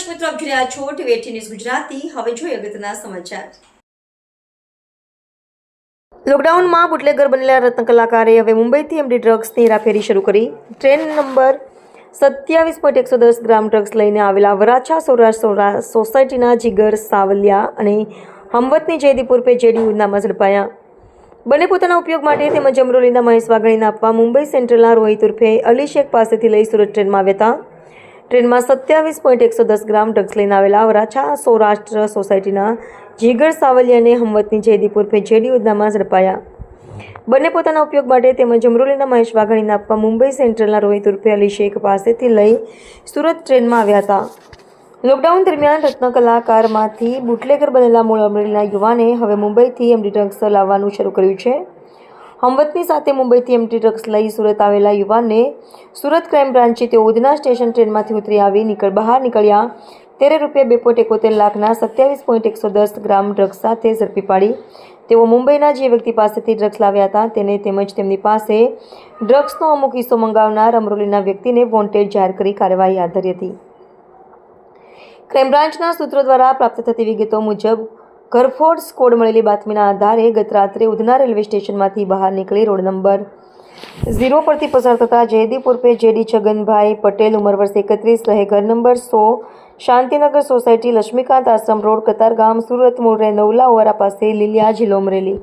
દર્શક મિત્રો આપ રહ્યા છો ટીવી ન્યૂઝ ગુજરાતી. હવે જોઈએ અગત્યના સમાચાર. લોકડાઉનમાં બુટલેગર બનેલા રત્ન કલાકારે હવે મુંબઈથી એમડી ડ્રગ્સની હેરાફેરી શરૂ કરી. ટ્રેન નંબર સત્યાવીસ પોઈન્ટ એકસો દસ ગ્રામ ડ્રગ્સ લઈને આવેલા વરાછા સૌરાષ્ટ્ર સોસાયટીના જીગર, સાવલિયા અને હમવતની જયદીપ ઉર્ફે જેડી ઉધનામાં ઝડપાયા. બંને પોતાના ઉપયોગ માટે તેમજ અમરોલીના મહેશ વાઘણીને આપવા મુંબઈ સેન્ટ્રલના રોહિત ઉર્ફે અલી શેખ પાસેથી લઈ સુરત ટ્રેનમાં આવ્યા હતા. ટ્રેનમાં સત્યાવીસ પોઈન્ટ એકસો દસ ગ્રામ ડ્રગ્સ લઈને આવેલા વરાછા સૌરાષ્ટ્ર સોસાયટીના જીગર સાવલિયાને હમવતની જયદીપ ઉર્ફે જેડી ઉદ્દામાં ઝડપાયા. બંને પોતાના ઉપયોગ માટે તેમજ અમરોલીના મહેશ વાઘાણીને આપવા મુંબઈ સેન્ટ્રલના રોહિત ઉર્ફે અલી શેખ પાસેથી લઈ સુરત ટ્રેનમાં આવ્યા હતા. લોકડાઉન દરમિયાન રત્ન કલાકારમાંથી બુટલેગર બનેલા મૂળ અમરેલીના યુવાને હવે મુંબઈથી એમડી ડ્રગ્સ લાવવાનું શરૂ કર્યું છે. હમવતની સાથે મુંબઈથી એમટી ડ્રગ્સ લઈ સુરત આવેલા યુવાનને સુરત ક્રાઇમ બ્રાન્ચે તેઓ ઉધના સ્ટેશન ટ્રેનમાંથી ઉતરી આવી નીકળ બહાર નીકળ્યા. તેરે રૂપિયા બે પોઈન્ટ એકોતેર લાખના સત્યાવીસ પોઈન્ટ એકસો દસ ગ્રામ ડ્રગ્સ સાથે ઝડપી પાડી. તેઓ મુંબઈના જે વ્યક્તિ પાસેથી ડ્રગ્સ લાવ્યા હતા તેને તેમજ તેમની પાસે ડ્રગ્સનો અમુક હિસ્સો મંગાવનાર અમરોલીના વ્યક્તિને વોન્ટેડ જાહેર કરી કાર્યવાહી હાથ ધરી હતી. ક્રાઇમ બ્રાન્ચના સૂત્રો દ્વારા પ્રાપ્ત થતી વિગતો મુજબ ઘરફોડ સ્કોડ મળેલી બાતમીના આધારે ગત રાત્રે ઉધના રેલવે સ્ટેશનમાંથી બહાર નીકળી રોડ નંબર ઝીરો પરથી પસાર થતા જયદીપ ઉર્ફે જેડી છગનભાઈ પટેલ ઉંમર વર્ષ એકત્રીસ રહે ઘર નંબર સો, શાંતિનગર સોસાયટી લક્ષ્મીકાંત આશ્રમ રોડ, કતારગામ, સુરત મૂળ રહે નવલા ઓવારા પાસે લીલિયા જિલ્લો અમરેલી